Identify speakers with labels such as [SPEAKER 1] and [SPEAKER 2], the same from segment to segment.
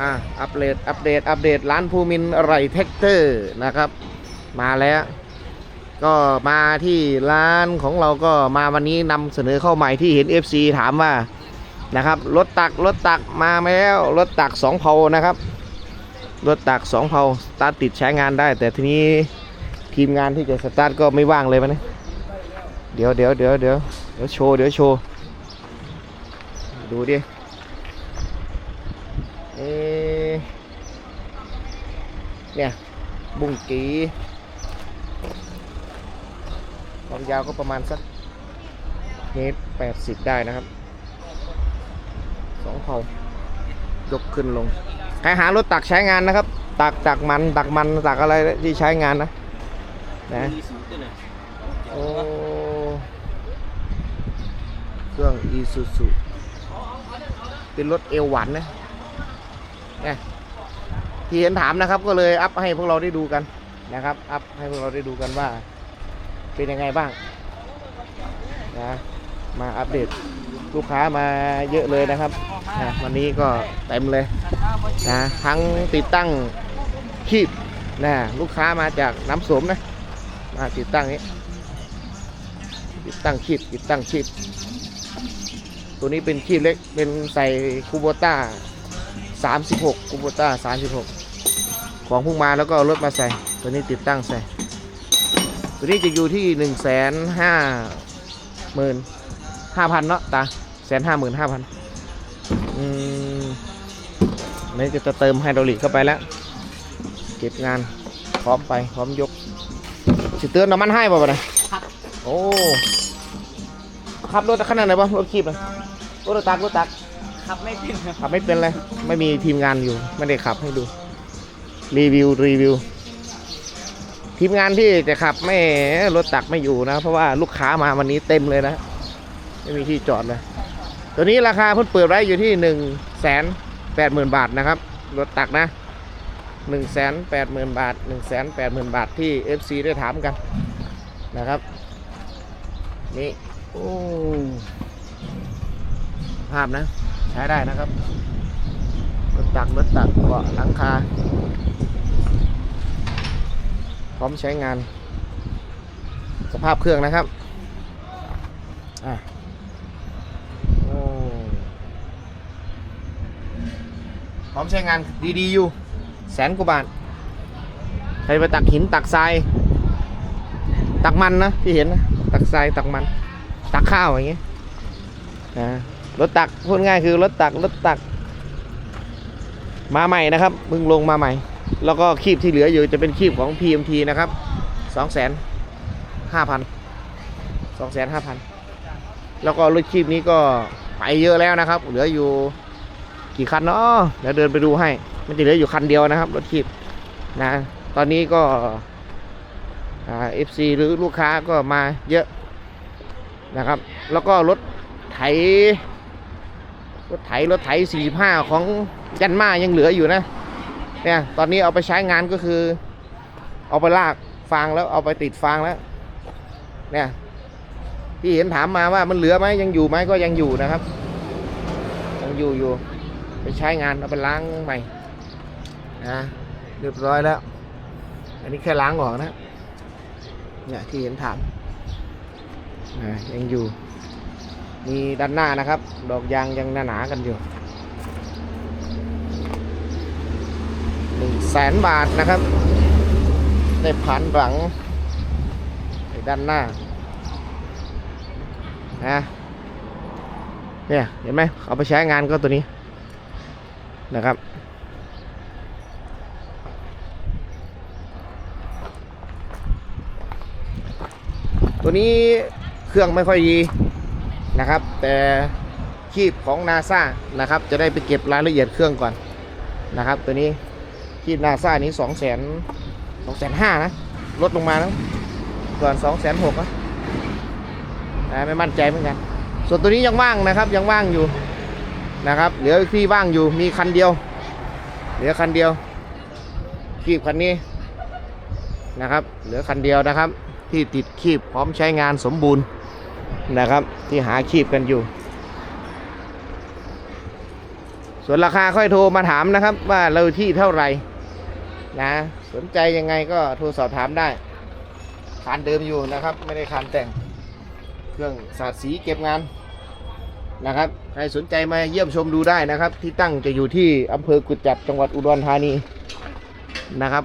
[SPEAKER 1] อ่าอัปเดตอัปเดตอัปเดตร้านภูมินทร์อร่อยแท็กเตอร์นะครับ มาแล้ว ก็มาที่ร้านของเราก็มาวันนี้นำเสนอเข้าใหม่ที่เห็น FC ถามว่านะครับรถตักรถตักมาแล้วรถตักสองเพานะครับรถตักสองเพาสตาร์ทติดใช้งานได้ แต่ทีนี้ทีมงานที่จะสตาร์ทก็ไม่ว่างเลยมันนะเดี๋ยวเดี๋ยวเดี๋ยวเดี๋ยวเดี๋ยวโชว์เดี๋ยวโชว์ดูดิ เอ๊เนี่ยบุ้งกีความยาวก็ประมาณสักเมตรแปดสิบได้นะครับสองเผายกขึ้นลงใครหารถตักใช้งานนะครับ ตักตักมันตักมันตักอะไรที่ใช้งานนะนะโอ้เครื่องอีซูซูเป็นรถเอวหวานนะ นี่ยที่เห็นถามนะครับ ก็เลยอัพให้พวกเราได้ดูกันนะครับ อัพให้พวกเราได้ดูกันว่า เป็นยังไงบ้างนะมาอัปเดตลูกค้ามาเยอะเลยนะครับนะวันนี้ก็เต็มเลยนะทั้งติดตั้งคีบนะลูกค้ามาจากน้ำสมนะมาติดตั้งนี้ติดตั้งคีบติดตั้งคีบตัวนี้เป็นคีบเล็กเป็นใส่คูโบต้า 36คูโบต้า36 ของพุ่งมาแล้วก็เอารถมาใส่ ตัวนี้ติดตั้งใส่ ตัวนี้จะอยู่ที่หนึ่งแสนห้าหมื่นห้าพันเนาะตาแสนห้าหมื่นห้าพันอืมอันนี้จะเติมไฮดรอลิกเข้าไปแล้ว เก็บงานพร้อมไปพร้อมยกสิเตือนน้ำมันให้ป่ะปะเนี่ย
[SPEAKER 2] ครับ
[SPEAKER 1] โอ้ขับรถขนาดไหนบ้างรถคีบเลยรถตักรถตัก
[SPEAKER 2] ขับไม่เป็นครับ
[SPEAKER 1] ขับไม่เป็นเลย ไม่มีทีมงานอยู่ ไม่ได้ขับให้ดู รีวิว รีวิว ทีมงานที่จะขับไม่รถตักไม่อยู่นะ เพราะว่าลูกค้ามาวันนี้เต็มเลยนะ ไม่มีที่จอดเลย ตัวนี้ราคาเพิ่งเปิดไว้อยู่ที่หนึ่งแสนแปดหมื่นบาทนะครับ รถตักนะหนึ่งแสนแปดหมื่นบาทหนึ่งแสนแปดหมื่นบาทที่ FC ได้ถามกันนะครับนี่โอ้ภาพนะ ใช้ได้นะครับรถตักรถตักเบาะหลังคา พร้อมใช้งาน สภาพเครื่องนะครับอะพร้อมใช้งานดีๆอยู่ แสนกว่าบาทใครไปตักหินตักทราย ตักมันนะที่เห็นนะ ตักทรายตักมัน ตักข้าวอย่างเงี้ยนะ รถตักพูดง่ายคือรถตักรถตัก มาใหม่นะครับเพิ่งลงมาใหม่ แล้วก็คีบที่เหลืออยู่จะเป็นคีบของ PMT นะครับสองแสนห้าพันสองแสนห้าพันแล้วก็รถคีบนี้ก็ไปเยอะแล้วนะครับ เหลืออยู่กี่คันเนาะเดี๋ยวเดินไปดูให้ มันจะเหลืออยู่คันเดียวนะครับ รถคีบนะ ตอนนี้ก็เอฟซีหรือลูกค้าก็มาเยอะนะครับ แล้วก็รถไถ รถไถรถไถ45 ของยันมายังเหลืออยู่นะเนี่ยตอนนี้เอาไปใช้งานก็คือ เอาไปลากฟางแล้วเอาไปติดฟางแล้ว เนี่ยที่เห็นถามมาว่ามันเหลือไหมยังอยู่ไหมก็ยังอยู่นะครับ ยังอยู่อยู่ ไปใช้งานเอาไปล้างใหม่นะเรียบร้อยแล้ว อันนี้แค่ล้างออกนะเนี่ยที่เห็นถามนะยังอยู่ มีด้านหน้านะครับ ดอกยางยังหนาๆกันอยู่หนึ่งแสนบาทนะครับได้ผ่านหลังในด้านหน้านะเนี่ยเห็นไหมเอาไปใช้งานก็ตัวนี้นะครับตัวนี้เครื่องไม่ค่อยดี นะครับ แต่คีบของนาซานะครับ จะได้ไปเก็บรายละเอียดเครื่องก่อนนะครับ ตัวนี้คีบนาซานี้สองแสนสองแสนห้านะ ลดลงมาแล้วก่อนสองแสนหกนะนะไม่มั่นใจเหมือนกัน ส่วนตัวนี้ยังว่างนะครับ ยังว่างอยู่นะครับ เหลือที่ว่างอยู่มีคันเดียว เหลือคันเดียวคีบคันนี้นะครับ เหลือคันเดียวนะครับ ที่ติดคีบพร้อมใช้งานสมบูรณ์ นะครับ ที่หาคีบกันอยู่ ส่วนราคาค่อยโทรมาถามนะครับ ว่าเราที่เท่าไหร่นะสนใจยังไงก็โทรสอบถามได้คานเดิมอยู่นะครับ ไม่ได้คานแต่งเครื่องสาดสีเก็บงานนะครับใครสนใจมาเยี่ยมชมดูได้นะครับ ที่ตั้งจะอยู่ที่อำเภอกุจจับจังหวัดอุดรธานีนะครับ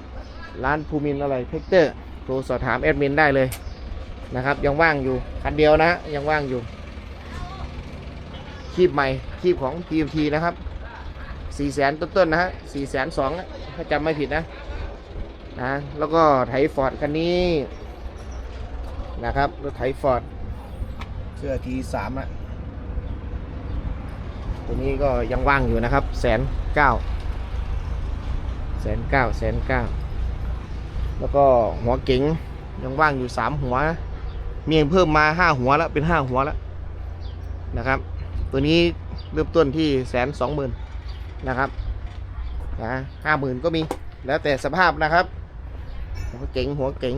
[SPEAKER 1] ร้านภูมินทร์อะไรเทคเตอร์ โทรสอบถามแอดมินได้เลย นะครับยังว่างอยู่คันเดียวนะยังว่างอยู่ คีบใหม่คีบของ TMT นะครับ4 0 0แสนต้นๆนะฮะ4 2 0 0 0ถ้าจำไม่ผิดนะนะแล้วก็ไถฟอร์ดคันนี้นะครับรถไถฟอร์ดเสื้อทีสามอะตัวนี้ก็ยังว่างอยู่นะครับแสนเก้าแสนเก้าแสนเก้าแล้วก็หัวเก๋งยังว่างอยู่สามหัว มีเพิ่มมาห้าหัวแล้วเป็นห้าหัวแล้วนะครับ ตัวนี้เริ่มต้นที่แสนสองหมื่นนะครับนะห้าหมื่นก็มีแล้วแต่สภาพนะครับหัวเก๋งหัวเก๋ง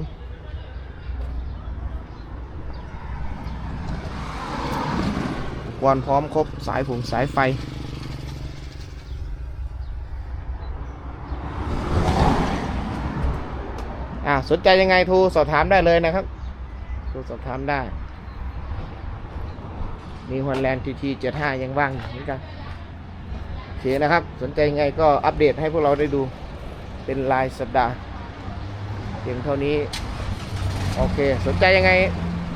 [SPEAKER 1] กรณ์พร้อมครบสายผงสายไฟอ่าสนใจยังไงโทรสอบถามได้เลยนะครับ รสอบถามได้ มีฮอนแลนด์ทีทีเจ็ดห้ายังว่างเหมือนกันโอเคนะครับ สนใจยังไงก็อัปเดตให้พวกเราได้ดูเป็นรายสัปดาห์เพียงเท่านี้ โอเค สนใจยังไง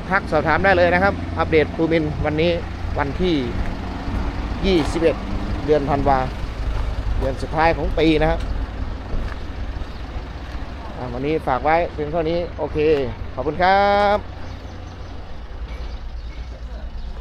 [SPEAKER 1] ทักสอบถามได้เลยนะครับ อัปเดตภูมินวันนี้วันที่ 21 เดือนธันวา เดือนสุดท้ายของปีนะครับวันนี้ฝากไว้เพียงเท่านี้ โอเค ขอบคุณครับ